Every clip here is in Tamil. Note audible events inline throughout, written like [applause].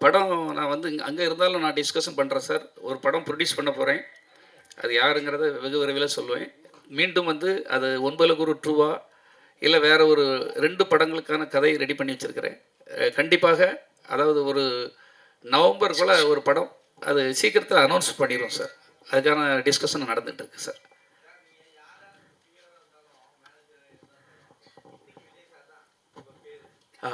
படம் நான் வந்து அங்கே இருந்தாலும் நான் டிஸ்கஷன் பண்ணுறேன் சார் ஒரு படம் ப்ரொடியூஸ் பண்ண போகிறேன் அது யாருங்கிறத வெகு விரைவில் சொல்லுவேன். மீண்டும் வந்து அது ஒன்பதுல குரு ட்ரூவா இல்லை வேற ஒரு ரெண்டு படங்களுக்கான கதையை ரெடி பண்ணி வச்சுருக்கிறேன். கண்டிப்பாக அதாவது ஒரு நவம்பருக்குள்ளே ஒரு படம் அது சீக்கிரத்தில் அனௌன்ஸ் பண்ணிடுவோம் சார் அதுக்கான டிஸ்கஷன் நடந்துட்டு இருக்கு சார் ஆ.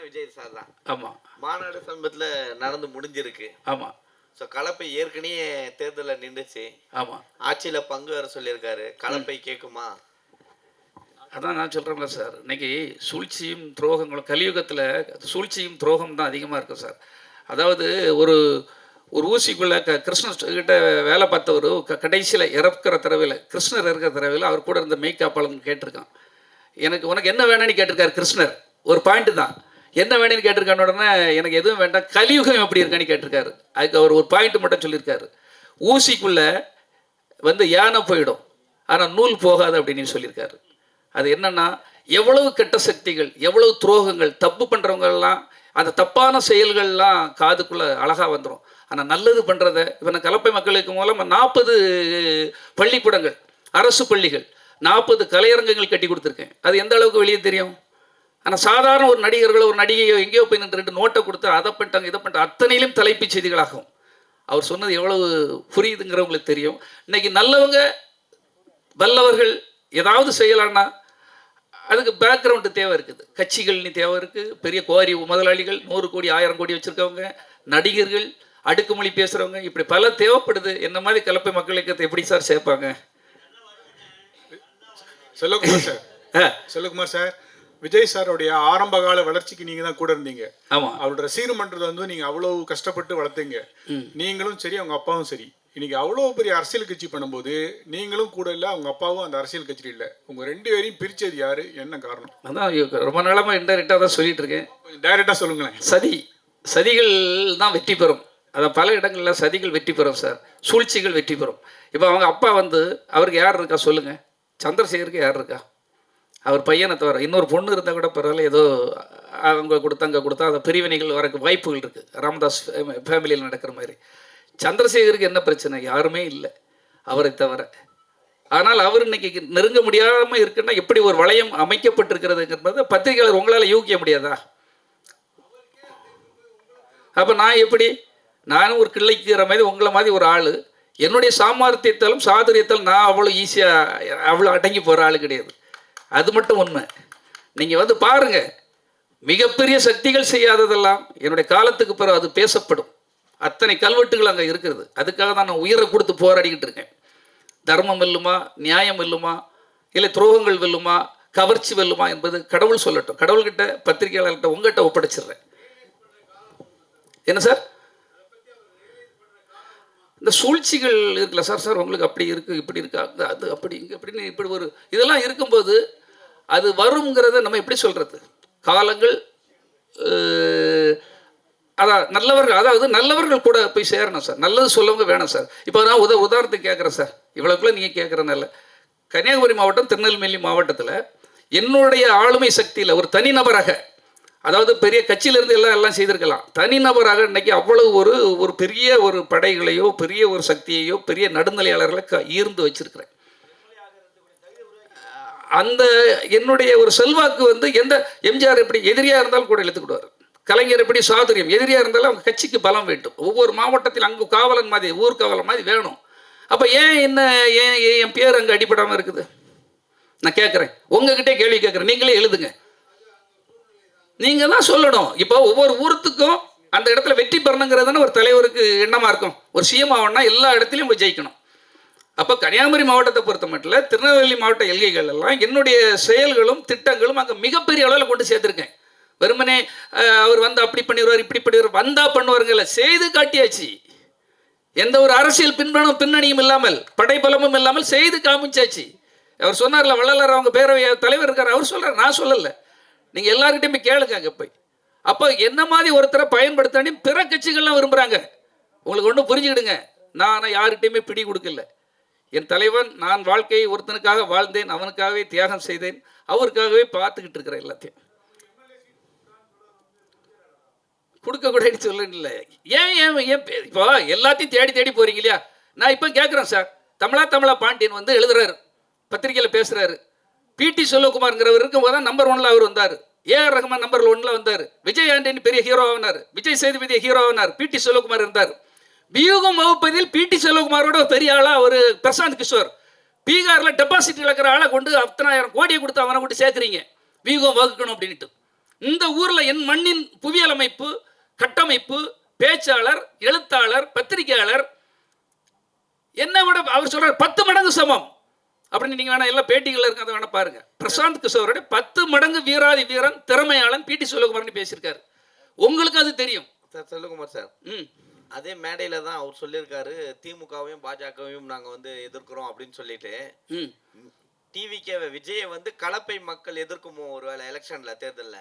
சொல்லணும்னா விஜய் சார் தான் ஆமாம் மாநாடு சமீபத்தில் நடந்து முடிஞ்சிருக்கு. ஆமாம் ஸோ கலப்பை ஏற்கனவே தேர்தலில் நின்றுச்சு ஆமாம் ஆட்சியில் பங்கு வர சொல்லியிருக்காரு. கலப்பை கேட்குமா அதான் நான் சொல்கிறேன்ல சார். இன்னைக்கு சூழ்ச்சியும் துரோகங்களும் கலியுகத்தில் சூழ்ச்சியும் துரோகம் தான் அதிகமாக இருக்கும் சார். அதாவது ஒரு ஒரு ஊசிக்குள்ளே க கிருஷ்ணர் கிட்ட வேலை பார்த்தவர் க கடைசியில் இறக்குற தடவையில் கிருஷ்ணர் இருக்கிற தடவையில் அவர் கூட இருந்த மெய்காப்பாளன் கேட்டிருக்கான். எனக்கு உனக்கு என்ன வேணும்னு கேட்டிருக்காரு கிருஷ்ணர். ஒரு பாயிண்ட் தான். என்ன வேணும்னு கேட்டிருக்கான உடனே எனக்கு எதுவும் வேண்டாம் கலியுகம் எப்படி இருக்கான்னு கேட்டிருக்காரு. அதுக்கு அவர் ஒரு பாயிண்ட் மட்டும் சொல்லியிருக்காரு. ஊசிக்குள்ளே வந்து யானை போயிடும் ஆனால் நூல் போகாது அப்படின்னு சொல்லியிருக்காரு. அது என்னன்னா எவ்வளவு கெட்ட சக்திகள் எவ்வளவு துரோகங்கள் தப்பு பண்ணுறவங்கெல்லாம் அந்த தப்பான செயல்கள்லாம் காதுக்குள்ளே அழகாக வந்துடும் ஆனால் நல்லது பண்ணுறத இப்போ நான் கலப்பை மக்களுக்கு மூலமாக நாற்பது பள்ளிக்கூடங்கள் அரசு பள்ளிகள் நாற்பது கலையரங்கங்கள் கட்டி கொடுத்துருக்கேன். அது எந்த அளவுக்கு வெளியே தெரியும்? ஆனால் சாதாரண ஒரு நடிகர்களோ ஒரு நடிகையோ எங்கேயோ போய் நின்று ரெண்டு நோட்டை கொடுத்து அதை பண்ணிட்டாங்க இதை பண்ணிட்டாங்க அத்தனையிலும் தலைப்புச் செய்திகளாகும். அவர் சொன்னது எவ்வளவு புரியுதுங்கிறவங்களுக்கு தெரியும். இன்னைக்கு நல்லவங்க வல்லவர்கள் ஏதாவது செய்யலான்னா அதுக்கு பேக்ரவுண்டு தேவை இருக்குது. கட்சிகள்னு தேவை இருக்குது பெரிய கோரி முதலாளிகள் நூறு கோடி ஆயிரம் கோடி வச்சுருக்கவங்க நடிகர்கள் அடுக்குமொழி பேசுகிறவங்க இப்படி பல தேவைப்படுது. என்ன மாதிரி கலப்பை மக்கள் இயக்கத்தை எப்படி சார் சேர்ப்பாங்க? செல்வகுமார் சார். ஆ. செல்வகுமார் சார் விஜய் சாரோடைய ஆரம்ப கால வளர்ச்சிக்கு நீங்க தான் கூட இருந்தீங்க. ஆமாம் அவரோட ரசிகர் மன்றத்தை வந்து நீங்க அவ்வளவு கஷ்டப்பட்டு வளர்த்தீங்க. நீங்களும் சரி அவங்க அப்பாவும் சரி. இன்னைக்கு அவ்வளவு பெரிய அரசியல் கட்சி பண்ணும்போது நீங்களும் கூட இல்ல அவங்க அப்பாவும் அந்த அரசியல் கட்சியில் இல்ல. உங்க ரெண்டு பேரையும் பிரிச்சது யாரு? என்ன காரணம்? அதான் ரொம்ப நாளமாக இன்டெரக்டாக தான் சொல்லிட்டு இருக்கேன். டைரக்டா சொல்லுங்களேன். சதி சதிகள் தான் வெற்றி பெறும். அதை பல இடங்களில் சதிகள் வெற்றி பெறும் சார். சூழ்ச்சிகள் வெற்றி பெறும். இப்போ அவங்க அப்பா வந்து அவருக்கு யார் இருக்கா சொல்லுங்கள் சந்திரசேகருக்கு யார் இருக்கா? அவர் பையனை தவிர இன்னொரு பொண்ணு இருந்தால் கூட பரவாயில்ல ஏதோ அவங்க கொடுத்தா அங்கே கொடுத்தா அந்த பிரிவினைகள் வரக்கு வாய்ப்புகள் இருக்குது ராமதாஸ் ஃபேமிலியில் நடக்கிற மாதிரி. சந்திரசேகருக்கு என்ன பிரச்சனை? யாருமே இல்லை. அவரை தவிர. ஆனால் அவர் இன்னைக்கு நெருங்க முடியாமல் இருக்குன்னா எப்படி ஒரு வளையம் அமைக்கப்பட்டிருக்கிறதுங்கிறது பத்திரிகையாளர் உங்களால் யூகிக்க முடியாதா? அப்போ நான் எப்படி? நானும் ஒரு கிள்ளைக்குற மாதிரி உங்களை மாதிரி ஒரு ஆள். என்னுடைய சாமர்த்தியத்தாலும் சாதுரியத்தாலும் நான் அவ்வளோ ஈஸியாக அவ்வளோ அடங்கி போகிற ஆள் கிடையாது. அது மட்டும் உண்மை. நீங்கள் வந்து பாருங்கள் மிகப்பெரிய சக்திகள் செய்யாததெல்லாம் என்னுடைய காலத்துக்கு பிறகு அது பேசப்படும். அத்தனை கல்வெட்டுகள் அங்கே இருக்கிறது. அதுக்காக தான் நான் உயிரை கொடுத்து போராடிக்கிட்டு இருக்கேன். தர்மம் வெல்லுமா நியாயம் வெல்லுமா இல்லை துரோகங்கள் வெல்லுமா கவர்ச்சி வெல்லுமா என்பது கடவுள் சொல்லட்டும். கடவுள்கிட்ட பத்திரிகையாளர்கிட்ட உங்ககிட்ட ஒப்படைச்சிடுறேன். என்ன சார்? இந்த சூழ்ச்சிகள் இருக்குல்ல சார்? சார் உங்களுக்கு அப்படி இருக்குது இப்படி இருக்கா? அது- அது அப்படி இங்கே இப்படின்னு இப்படி ஒரு இதெல்லாம் இருக்கும்போது அது வருங்கிறத நம்ம எப்படி சொல்கிறது காலங்கள் அதான் நல்லவர்கள் அதாவது நல்லவர்கள் கூட போய் சேரணும் சார். நல்லது சொல்லவங்க வேணும் சார். இப்போ நான் உத உதாரணத்துக்கு கேட்குறேன் சார். இவ்வளோக்குள்ள நீங்கள் கேட்குறனால கன்னியாகுமரி மாவட்டம் திருநெல்வேலி மாவட்டத்தில் என்னுடைய ஆளுமை சக்தியில் ஒரு தனிநபராக அதாவது பெரிய கட்சியிலேருந்து எல்லாம் எல்லாம் செய்திருக்கலாம். தனிநபராக இன்றைக்கி அவ்வளவு ஒரு ஒரு பெரிய ஒரு படைகளையோ பெரிய ஒரு சக்தியையோ பெரிய நடுநிலையாளர்களை க ஈர்ந்து வச்சிருக்கிறேன். அந்த என்னுடைய ஒரு செல்வாக்கு வந்து எந்த எம்ஜிஆர் எப்படி எதிரியாக இருந்தாலும் கூட இழுத்துக்கிடுவார். கலைஞர் எப்படி சாதுரியம் எதிரியாக இருந்தாலும் அவங்க கட்சிக்கு பலம் வேண்டும். ஒவ்வொரு மாவட்டத்தில் அங்கு காவலன் மாதிரி ஊர் காவலன் மாதிரி வேணும். அப்போ ஏன் என்ன ஏன் என் பேர் அங்கே அடிப்படாமல் இருக்குது? நான் கேட்குறேன் உங்ககிட்டே கேள்வி கேட்குறேன் நீங்களே எழுதுங்க. நீங்கள் தான் சொல்லணும். இப்போ ஒவ்வொரு ஊரத்துக்கும் அந்த இடத்துல வெற்றி பெறணுங்கிறதுன்னு ஒரு தலைவருக்கு எண்ணமாக இருக்கும் ஒரு சிஎம் ஆகணும்னா எல்லா இடத்துலையும் போய் ஜெயிக்கணும். அப்போ கன்னியாகுமரி மாவட்டத்தை பொறுத்த மட்டும் திருநெல்வேலி மாவட்ட எல்கைகள் எல்லாம் என்னுடைய செயல்களும் திட்டங்களும் அங்கே மிகப்பெரிய அளவில் கொண்டு சேர்த்துருக்கேன் வெறுமனே அவர் வந்து அப்படி பண்ணிடுவார் இப்படி பண்ணிடுவார் வந்தா பண்ணுவாருங்கல்ல செய்து காட்டியாச்சு. எந்த ஒரு அரசியல் பின்பணம் பின்னணியும் இல்லாமல் படைபலமும் இல்லாமல் செய்து காமிச்சாச்சு. அவர் சொன்னார்ல வள்ளலார் அவங்க பேரவை தலைவர் இருக்கார் அவர் சொல்கிறார் நான் சொல்லலை. நீங்கள் எல்லாருக்கிட்டையும் போய் கேளுங்க அங்கே போய். அப்போ என்ன மாதிரி ஒருத்தரை பயன்படுத்தானே பிற கட்சிகள்லாம் விரும்புகிறாங்க உங்களுக்கு ஒன்றும் புரிஞ்சுக்கிடுங்க. நான் யார்கிட்டையுமே பிடி கொடுக்கல. என் தலைவன் நான் வாழ்க்கையை ஒருத்தனுக்காக வாழ்ந்தேன் அவனுக்காகவே தியாகம் செய்தேன் அவருக்காகவே பார்த்துக்கிட்டு இருக்கிறேன் எல்லாத்தையும். கொடுக்கக்கூடாதுன்னு கூடாதுன்னு இல்லை. ஏன் ஏன் ஏன் இப்போ எல்லாத்தையும் தேடி தேடி போகிறீங்க இல்லையா? நான் இப்போ கேட்குறேன் சார். தமிழா தமிழா பாண்டியன் வந்து எழுதுறாரு பத்திரிக்கையில் பேசுகிறாரு பிடி செல்வகுமார்ங்கிறவர் இருக்கும்போது தான் நம்பர் ஒன்ல அவர் வந்தார். ஏஆர் ரஹ்மான் நம்பர் ஒன்ல வந்தார். விஜய் ஆண்டனி பெரிய ஹீரோ ஆனார். விஜய் சேதுபதி ஹீரோ ஆனார். பிடி செல்வகுமார் இருந்தார். வியூகம் வகுப்பதில் பிடி செல்வகுமாரோட பெரிய ஆளா ஒரு பிரசாந்த் கிஷோர். பீகார்ல டெபாசிட் இழக்கிற ஆளை கொண்டு அத்தனாயிரம் கோடியை கொடுத்து அவனை கொண்டு சேர்க்குறீங்க. வியூகம் வகுக்கணும் அப்படின்ட்டு இந்த ஊர்ல என் மண்ணின் புவியியல் அமைப்பு கட்டமைப்பு பேச்சாளர் எழுத்தாளர் பத்திரிகையாளர் என்னை விட அவர் சொல்றாரு பத்து மடங்கு சமம். அப்படின்னு நீங்க வேணா எல்லாம் பேட்டிகள்ல இருக்கிறத வேணா பாருங்க. பிரசாந்த் கிஷோரோட பத்து மடங்கு வீராதி வீரன் திறமையாளன் பிடி செல்வகுமார்னு பேசியிருக்காரு. உங்களுக்கு அது தெரியும். Sir Selvakumar sir. ம். அதே மேடையில தான் அவர் சொல்லியிருக்காரு திமுகவையும் பாஜகவையும் நாங்க வந்து எதிர்க்கிறோம் அப்படின்னு சொல்லிட்டு. ம். டிவிக்கே விஜயை வந்து கலப்பை மக்கள் எதிர்க்குமோ ஒருவேளை எலெக்ஷன்ல தேர்தல்ல?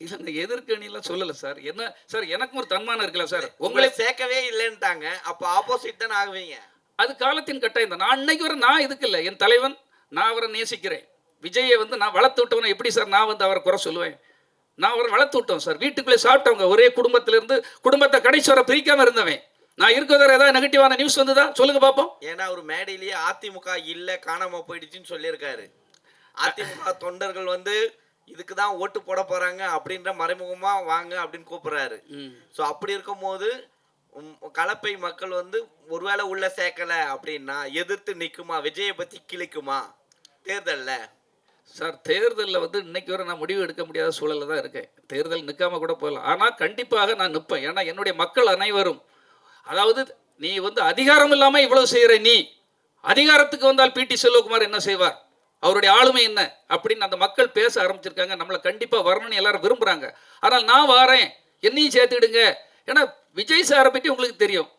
இல்லைங்க எதிர்க்கணிலாம் சொல்லலை சார். என்ன சார் எனக்கும் ஒரு தன்மானம் இருக்குல்ல சார். உங்களை சேர்க்கவே இல்லைன்ட்டாங்க. அப்ப ஆப்போசிட் தானே ஆகுவீங்க? அது காலத்தின் கட்டாயம் தான். நான் அன்னைக்கு வரை நான் இதுக்கு இல்லை. என் தலைவன் நான் அவரை நேசிக்கிறேன். விஜயை வந்து நான் வளர்த்து விட்டவனை எப்படி சார் நான் வந்து அவரை குறை சொல்லுவேன்? நான் அவரை வளர்த்து விட்டோம் சார் வீட்டுக்குள்ளே சாப்பிட்டவங்க ஒரே குடும்பத்திலிருந்து குடும்பத்தை கடைசி வரை பிரிக்காம இருந்தவன். நான் இருக்கிறத ஏதாவது நெகட்டிவான நியூஸ் வந்துதா? சொல்லுங்க பார்ப்போம் ஏன்னா அவர் மேடையிலேயே அதிமுக இல்ல காணாம போயிடுச்சுன்னு சொல்லியிருக்காரு. அதிமுக தொண்டர்கள் வந்து இதுக்கு தான் ஓட்டு போட போறாங்க அப்படின்ற மறைமுகமா வாங்க அப்படின்னு கூப்பிடுறாரு. ஸோ அப்படி இருக்கும்போது உம், கலப்பை மக்கள் வந்து ஒருவேளை உள்ள சேர்க்கல அப்படின்னா எதிர்த்து நிக்குமா? விஜயை பத்தி கிழிக்குமா? தேர்தல்ல. சார் தேர்தலில் வந்து இன்னைக்கு வரை நான் முடிவு எடுக்க முடியாத சூழலில் தான் இருக்கேன். தேர்தல் நிற்காம கூட போகலாம் ஆனால் கண்டிப்பாக நான் நிற்பேன் ஏன்னா என்னுடைய மக்கள் அனைவரும் அதாவது நீ வந்து அதிகாரம் இல்லாமல் இவ்வளவு செய்கிற நீ அதிகாரத்துக்கு வந்தால் பிடி செல்வகுமார் என்ன செய்வார்? அவருடைய ஆளுமை என்ன? அப்படின்னு அந்த மக்கள் பேச ஆரம்பிச்சிருக்காங்க. நம்மளை கண்டிப்பாக வரணும்னு எல்லாரும் விரும்புகிறாங்க ஆனால் நான் வாரேன். என்னையும் சேர்த்துக்கிடுங்க ஏன்னா விஜய் சாரை பற்றி உங்களுக்கு தெரியும்.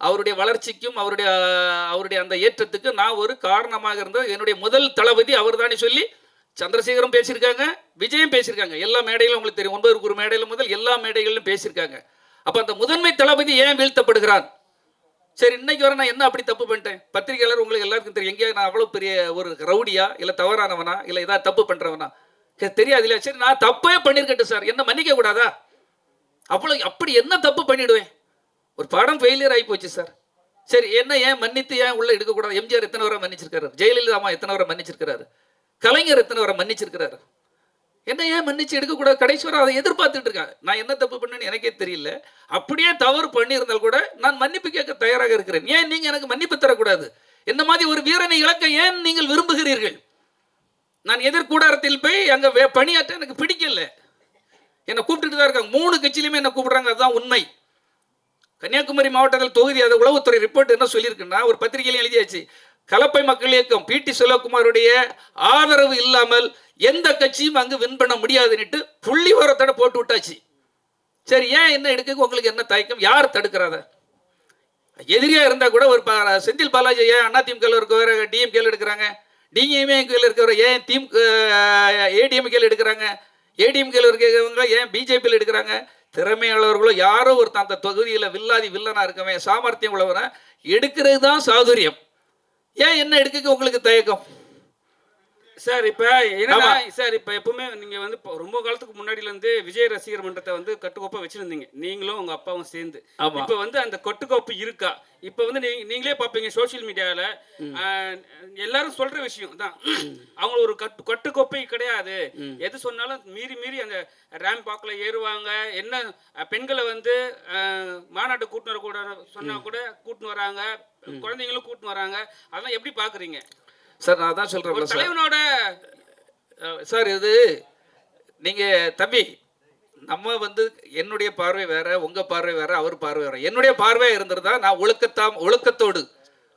அவருடைய வளர்ச்சிக்கும் அவருடைய அவருடைய அந்த ஏற்றத்துக்கு நான் ஒரு காரணமாக இருந்தது என்னுடைய முதல் தளபதி அவர் சொல்லி சந்திரசேகரும் பேசியிருக்காங்க விஜயும் பேசியிருக்காங்க. எல்லா மேடையிலும் உங்களுக்கு தெரியும் ஒன்பது ஒரு மேடையில் முதல் எல்லா மேடைகளிலும் பேசியிருக்காங்க. அப்போ அந்த முதன்மை தளபதி ஏன் வீழ்த்தப்படுகிறான் சரி இன்னைக்கு வர நான் என்ன அப்படி தப்பு பண்ணிட்டேன்? பத்திரிகையாளர் உங்களுக்கு எல்லாருக்கும் தெரியும். எங்கேயா நான் அவ்வளோ பெரிய ஒரு ரவுடியா இல்லை தவறானவனா இல்லை ஏதாவது தப்பு பண்ணுறவனா தெரியாது இல்லையா சரி நான் தப்பே பண்ணியிருக்கட்டும் சார். என்ன மன்னிக்க கூடாதா? அவ்வளோ அப்படி என்ன தப்பு பண்ணிடுவேன்? ஒரு படம் ஃபெயிலியர் ஆகி போச்சு சார். சரி என்ன ஏன் மன்னித்து ஏன் உள்ள எடுக்கக்கூடாது? எம்ஜிஆர் எத்தனை வரை மன்னிச்சிருக்காரு? ஜெயலலிதா அம்மா எத்தனை வரை மன்னிச்சிருக்காரு கலைஞர் எத்தனை வரை மன்னிச்சிருக்கிறாரு? என்ன ஏன் மன்னிச்சு எடுக்கக்கூடாது? கடைசி வரை அதை எதிர்பார்த்துட்டு இருக்காங்க நான் என்ன தப்பு பண்ணேன்னு எனக்கே தெரியல. அப்படியே தவறு பண்ணியிருந்தால் கூட நான் மன்னிப்பு கேட்க தயாராக இருக்கிறேன். ஏன் நீங்க எனக்கு மன்னிப்பு தரக்கூடாது? இந்த மாதிரி ஒரு வீரனை இழக்க ஏன் நீங்கள் விரும்புகிறீர்கள்? நான் எதிர்கூடாரத்தில் போய் அங்கே வே- பணியாற்ற எனக்கு பிடிக்கல. என்னை கூப்பிட்டுட்டு தான் இருக்காங்க. மூணு கட்சியிலுமே என்ன கூப்பிடுறாங்க. அதுதான் உண்மை. கன்னியாகுமரி மாவட்டத்தில் தொகுதி அது உளவுத்துறை ரிப்போர்ட் என்ன சொல்லியிருக்குன்னா ஒரு பத்திரிகையிலும் எழுதியாச்சு. கலப்பை மக்கள் இயக்கம் பிடி சிவகுமாருடைய ஆதரவு இல்லாமல் எந்த கட்சியும் அங்கு வின் பண்ண முடியாதுன்னுட்டு புள்ளி வரத்தோட போட்டு விட்டாச்சு. சரி ஏன் என்ன எடுக்க உங்களுக்கு என்ன தயக்கம்? யார் தடுக்கிறாத எதிரியா இருந்தா கூட ஒரு ப- செந்தில் பாலாஜி ஏன் அதிமுக இருக்கிற டிஎம்கேல எடுக்கிறாங்க? டிஎம்கேல இருக்கிறவர் ஏன் தீம் ஏடிஎம்கேல எடுக்கிறாங்க? ஏடிஎம்கேல இருக்கிறவங்க ஏன் பிஜேபியில் எடுக்கிறாங்க? திறமையாளர்களோ யாரோ ஒருத்தன் அந்த தொகுதியில் வில்லாதி வில்லனா இருக்கவன் சாமர்த்தியம் உள்ளவனை எடுக்கிறது தான் சாதுரியம். ஏன் என்ன எடுக்க உங்களுக்கு தயக்கம்? சார் இப்ப என்னன்னா சார் இப்ப எப்பவுமே நீங்க வந்து ரொம்ப காலத்துக்கு முன்னாடில இருந்து விஜய் ரசிகர் மன்றத்தை வந்து கட்டுக்கோப்பா வச்சிருந்தீங்க. நீங்களும் உங்க அப்பாவும் சேர்ந்து. இப்ப வந்து அந்த கட்டுக்கோப்பு இருக்கா? இப்ப வந்து நீங்க நீங்களே பாப்பீங்க சோஷியல் மீடியால எல்லாரும் சொல்ற விஷயம் தான் அவங்க ஒரு கட்டு கட்டுக்கோப்பை கிடையாது. எது சொன்னாலும் மீறி மீறி அந்த ரேம் பாக்ல ஏறுவாங்க. என்ன பெண்களை வந்து மாநாட்டு கூட்டின்னு வரக்கூட சொன்னா கூட கூட்டின்னு வராங்க. குழந்தைங்களும் கூட்டின்னு வராங்க. அதெல்லாம் எப்படி பாக்குறீங்க? சார் நான் தான் சொல்கிறேன் தலைவனோட சார் இது நீங்க தம்பி நம்ம வந்து என்னுடைய பார்வை வேற உங்க பார்வை வேற அவர் பார்வை வேற. என்னுடைய பார்வை இருந்திருந்தா நான் ஒழுக்கத்தாம் ஒழுக்கத்தோடு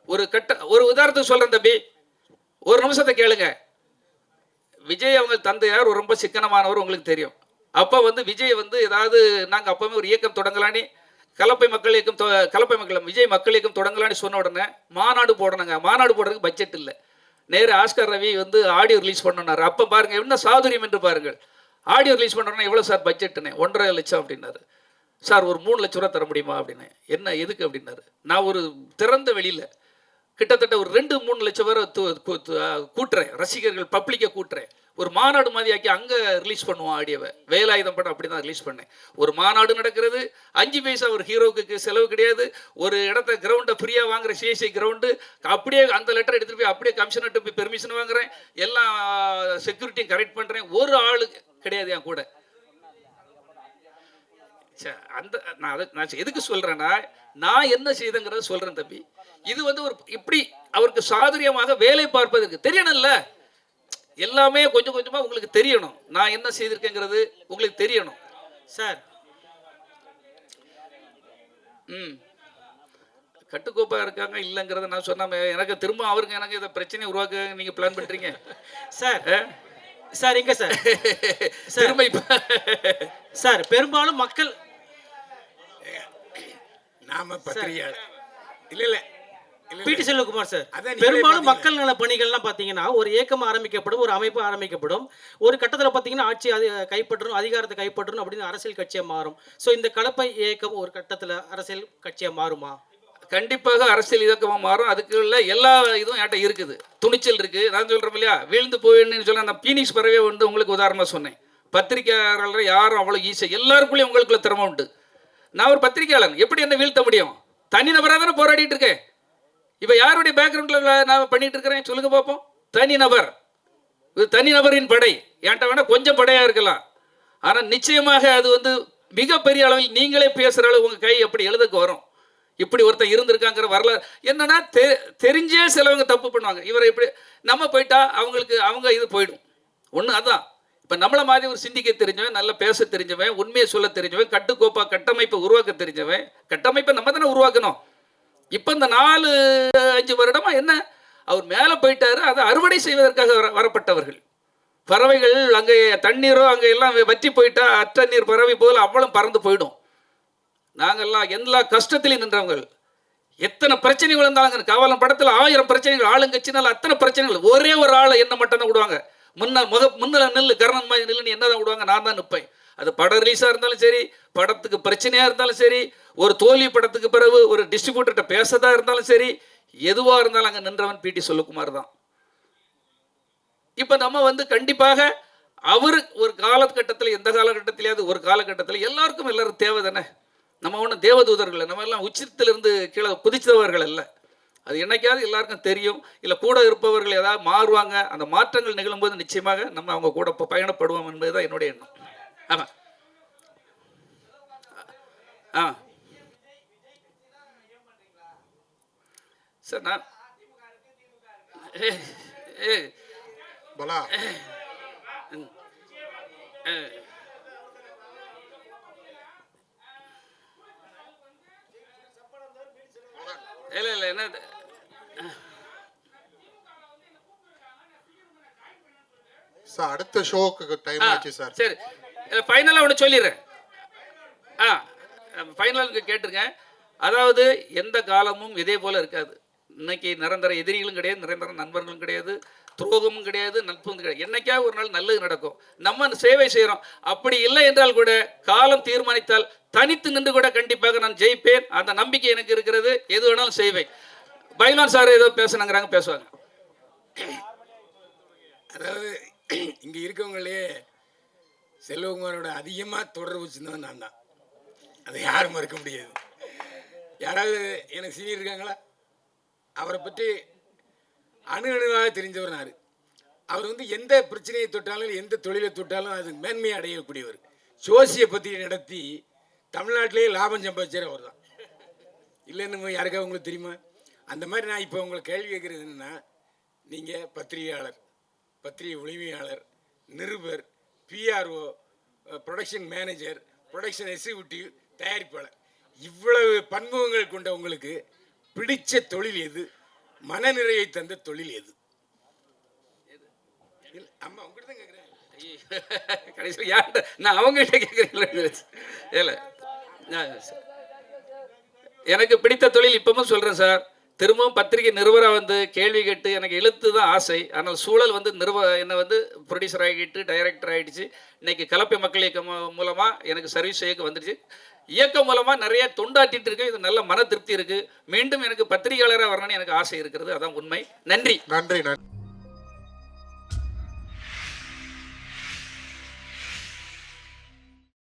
ஒரு கட்ட ஒரு உதாரணத்துக்கு சொல்றேன் தம்பி. ஒரு நிமிஷத்தை கேளுங்க. விஜய் அவங்க தந்தையார் ரொம்ப சிக்கனமானவர் உங்களுக்கு தெரியும். அப்போ வந்து விஜய் வந்து ஏதாவது நாங்கள் அப்போவே ஒரு இயக்கம் தொடங்கலான்னு கலப்பை மக்கள் இயக்கம் கலப்பை மக்கள் விஜய் மக்கள் இயக்கம் தொடங்கலான்னு சொன்ன உடனே மாநாடு போடணுங்க. மாநாடு போடுறதுக்கு பட்ஜெட் இல்லை. நேரு ஆஸ்கர் ரவி வந்து ஆடியோ ரிலீஸ் பண்ணனாரு. அப்போ பாருங்க என்ன சாதுரியம் என்று பாருங்கள். ஆடியோ ரிலீஸ் பண்ணுறோன்னா எவ்வளோ சார் பட்ஜெட்டுன்னு ஒன்றரை லட்சம் அப்படின்னாரு. சார் ஒரு மூணு லட்ச ரூபா தர முடியுமா அப்படின்னு. என்ன எதுக்கு அப்படின்னாரு. நான் ஒரு திறந்த வெளியில் கிட்டத்தட்ட ஒரு ரெண்டு மூணு லட்சம் பேரை கூட்டுறேன். ரசிகர்கள் பப்ளிக்கை கூட்டுறேன். ஒரு மாநாடு மாதிரி ஆக்கி அங்கே ரிலீஸ் பண்ணுவோம் ஆடியோவை. வேலாயுதம் படம் அப்படி தான் ரிலீஸ் பண்ணேன். ஒரு மாநாடு நடக்கிறது அஞ்சு பைசா ஒரு ஹீரோவுக்கு செலவு கிடையாது. ஒரு இடத்த கிரவுண்டை ஃப்ரீயாக வாங்குற சிஎஸ்சி கிரவுண்டு அப்படியே அந்த லெட்டர் எடுத்துகிட்டு போய் அப்படியே கமிஷனர்கிட்ட போய் பெர்மிஷன் வாங்குறேன். எல்லா செக்யூரிட்டியும் கரெக்ட் பண்ணுறேன் ஒரு ஆள் கிடையாது என் கூட. அந்த நான் அதை நான் எதுக்கு சொல்கிறேன்னா நான் என்ன செய்தங்கிறத சொல்கிறேன் தம்பி. இது வந்து ஒரு இப்படி அவருக்கு சாதுரியமாக வேலை பார்ப்பதற்கு தெரியணும்ல? எல்லாமே கொஞ்சம் கொஞ்சமா உங்களுக்கு தெரியணும். நான் என்ன செய்திருக்கேங்கிறது உங்களுக்கு தெரியணும். சார். ம். கட்டுக்கோப்பா இருக்காங்க இல்லைங்கிறத நான் சொன்னாம எனக்கு திரும்ப அவருக்கு எனக்கு இதை பிரச்சனையை உருவாக்க நீங்க பிளான் பண்றீங்க? சார்? சார் எங்க சார்? [laughs] திரும்ப சார் பெரும்பாலும் மக்கள் நாம பத்திரிகையாளர். இல்ல இல்ல, பிடி செல்வகுமார் சார் பெரும்பாலும். மக்கள் நல பணிகள்லாம் பார்த்தீங்கன்னா ஒரு இயக்கம் ஆரம்பிக்கப்படும் ஒரு அமைப்பு ஆரம்பிக்கப்படும். ஒரு கட்டத்தில் பார்த்தீங்கன்னா ஆட்சி கைப்பற்றணும் அதிகாரத்தை கைப்பற்றணும் அப்படின்னு அரசியல் கட்சியாக மாறும். ஸோ இந்த கலப்பை இயக்கம் ஒரு கட்டத்தில் அரசியல் கட்சியாக மாறுமா? கண்டிப்பாக அரசியல் இயக்கமா மாறும். அதுக்கு உள்ள எல்லா இதுவும் என்கிட்ட இருக்குது. துணிச்சல் இருக்கு. நான் சொல்றேன் இல்லையா? வீழ்ந்து போயின்னு சொல்ல அந்த பீனிக்ஸ் பறவை வந்து உங்களுக்கு உதாரணமா சொன்னேன். பத்திரிகையாளர்கள் யாரும் அவ்வளோ ஈஸியாக எல்லாருக்குள்ளேயும் உங்களுக்குள்ள திறமை உண்டு. நான் ஒரு பத்திரிகையாளன். எப்படி என்ன வீழ்த்த முடியும்? தனிநபராக தானே போராடிட்டு இருக்கேன். இப்போ யாருடைய பேக்ரவுண்டில் நான் பண்ணிட்டு இருக்கிறேன்? சொல்லுங்க பார்ப்போம் தனிநபர் இது தனிநபரின் படை. என்கிட்ட வேணா கொஞ்சம் படையா இருக்கலாம். ஆனால் நிச்சயமாக அது வந்து மிகப்பெரிய அளவில் நீங்களே பேசுகிற அளவு உங்கள் கை எப்படி எழுதுக்கு வரும். இப்படி ஒருத்தன் இருந்திருக்காங்கிற வரலாறு. என்னன்னா தெ தெரிஞ்சே சிலவங்க தப்பு பண்ணுவாங்க. இவரை இப்படி நம்ம போயிட்டா அவங்களுக்கு அவங்க இது போயிடும். ஒன்று அதான். இப்போ நம்மளை மாதிரி ஒரு சிந்திக்க தெரிஞ்சவன் நல்லா பேச தெரிஞ்சவன் உண்மையை சொல்ல தெரிஞ்சவன் கட்டுக்கோப்பா கட்டமைப்பை உருவாக்க தெரிஞ்சவன் கட்டமைப்பை நம்ம தானே உருவாக்கணும். இப்போ இந்த நாலு அஞ்சு வருடமா என்ன? அவர் மேலே போயிட்டாரு அதை அறுவடை செய்வதற்காக வர வரப்பட்டவர்கள். பறவைகள் அங்கே தண்ணீரோ அங்கே எல்லாம் வற்றி போயிட்டா அற்ற நீர் பறவை போல் அவ்வளவு பறந்து போயிடும். நாங்கள்லாம் எல்லா கஷ்டத்திலையும் நின்றவங்க. எத்தனை பிரச்சனைகள் இருந்தாலும் காவலம் படத்தில் ஆயிரம் பிரச்சனைகள் ஆளுங்கட்சினால அத்தனை பிரச்சனைகள் ஒரே ஒரு ஆளை என்ன மட்டும் தான் விடுவாங்க? முன்ன முக முன்னில் நில்லு கர்ணன் மாதிரி நில்லுன்னு என்ன தான் விடுவாங்க? நான் தான் நிற்பேன் அது படம் ரிலீஸாக இருந்தாலும் சரி படத்துக்கு பிரச்சனையாக இருந்தாலும் சரி ஒரு தோல்வி படத்துக்கு பிறகு ஒரு டிஸ்ட்ரிபியூட்டர்கிட்ட பேசதா இருந்தாலும் சரி எதுவாக இருந்தாலும் அங்கே நின்றவன் பிடி சொல்லுக்குமார் தான். இப்போ நம்ம வந்து கண்டிப்பாக அவர் ஒரு காலகட்டத்தில் எந்த காலகட்டத்திலேயாவது ஒரு காலகட்டத்தில் எல்லாருக்கும் எல்லாரும் தேவை தானே? நம்ம ஒன்றும் தேவதூதர்கள் நம்ம எல்லாம் உச்சித்திலிருந்து கீழே குதிச்சவர்கள் அல்ல. அது என்னைக்காவது எல்லாருக்கும் தெரியும். இல்லை கூட இருப்பவர்கள் ஏதாவது மாறுவாங்க அந்த மாற்றங்கள் நிகழும்போது நிச்சயமாக நம்ம அவங்க கூட இப்போ பயணப்படுவோம் என்பது தான் என்னுடைய எண்ணம். ஆமாம் ஆ. சார் நான் ஏ. ஏ. பலா. இல்லை இல்லை என்ன சார் அடுத்த ஷோக்கு டைம் ஆ, ஆச்சு சார். சரி. ஃபைனலாக ஒன்று சொல்லிடுறேன். ஆ ஃபைனலுக்கு கேட்டுருங்க அதாவது எந்த காலமும் இதே போல் இருக்காது. இன்னைக்கு நிரந்தர எதிரிகளும் கிடையாது நிரந்தர நண்பர்களும் கிடையாது துரோகமும் கிடையாது நட்பும் கிடையாது. என்னைக்காவது ஒரு நாள் நல்லது நடக்கும். நம்ம அந்த சேவை செய்கிறோம் அப்படி இல்லை என்றால் கூட காலம் தீர்மானித்தால் தனித்து நின்று கூட கண்டிப்பாக நான் ஜெயிப்பேன். அந்த நம்பிக்கை எனக்கு இருக்கிறது. எது வேணாலும் செய்வேன் பைலான் சார் ஏதோ பேசணுங்கிறாங்க பேசுவாங்க. அதாவது இங்க இருக்கவங்களே செல்வகுமாரோட அதிகமா தொடர்பு வச்சிருந்தவன் நான் தான் அதை யாரும் மறுக்க முடியாது. யாராவது எனக்கு சீனியர் இருக்காங்களா? அவரை பற்றி அணு அணுவாக தெரிஞ்சவர் நான். அவர் வந்து எந்த பிரச்சனையை தொட்டாலும் எந்த தொழிலை தொட்டாலும் அது மேன்மையை அடையக்கூடியவர். ஜோசியை பற்றி நடத்தி தமிழ்நாட்டிலேயே லாபம் சம்பாதிச்சார் அவர் தான் இல்லைன்னு யாருக்காவது உங்களுக்கு தெரியுமா? அந்த மாதிரி நான் இப்போ உங்களை கேள்வி கேட்குறது என்னன்னா நீங்கள் பத்திரிகையாளர் பத்திரிகை உரிமையாளர் நிருபர் PRO production manager production executive தயாரிப்பாளர். இவ்வளவு பன்முகங்கள் கொண்ட உங்களுக்கு பிடிச்ச தொழில் எது? மனநிறையை தந்த தொழில் எது? அம்மா உங்ககிட்ட தான் கேட்குறேன் கடைசியில் யார்கிட்ட? நான் அவங்ககிட்ட கேட்குறேன் இல்லை நான் எனக்கு பிடித்த தொழில் இப்பவும் சொல்கிறேன் சார். திரும்பவும் பத்திரிகை நிறுவனம் வந்து கேள்வி கேட்டு எனக்கு எழுத்து தான் ஆசை. ஆனால் சூழல் வந்து நிறுவ என்னை வந்து ப்ரொடியூசர் ஆகிட்டு டைரக்டர் ஆகிடுச்சு இன்னைக்கு கலப்பை மக்கள் இயக்கம் மூலமாக எனக்கு சர்வீஸ் இயக்கம் வந்துடுச்சு. இயக்கம் மூலமாக நிறைய தொண்டாட்டிட்டு இருக்கு. இது நல்ல மன திருப்தி இருக்கு. மீண்டும் எனக்கு பத்திரிகையாளராக வரணும்னு எனக்கு ஆசை இருக்கிறது. அதான் உண்மை. நன்றி. நன்றி நன்றி.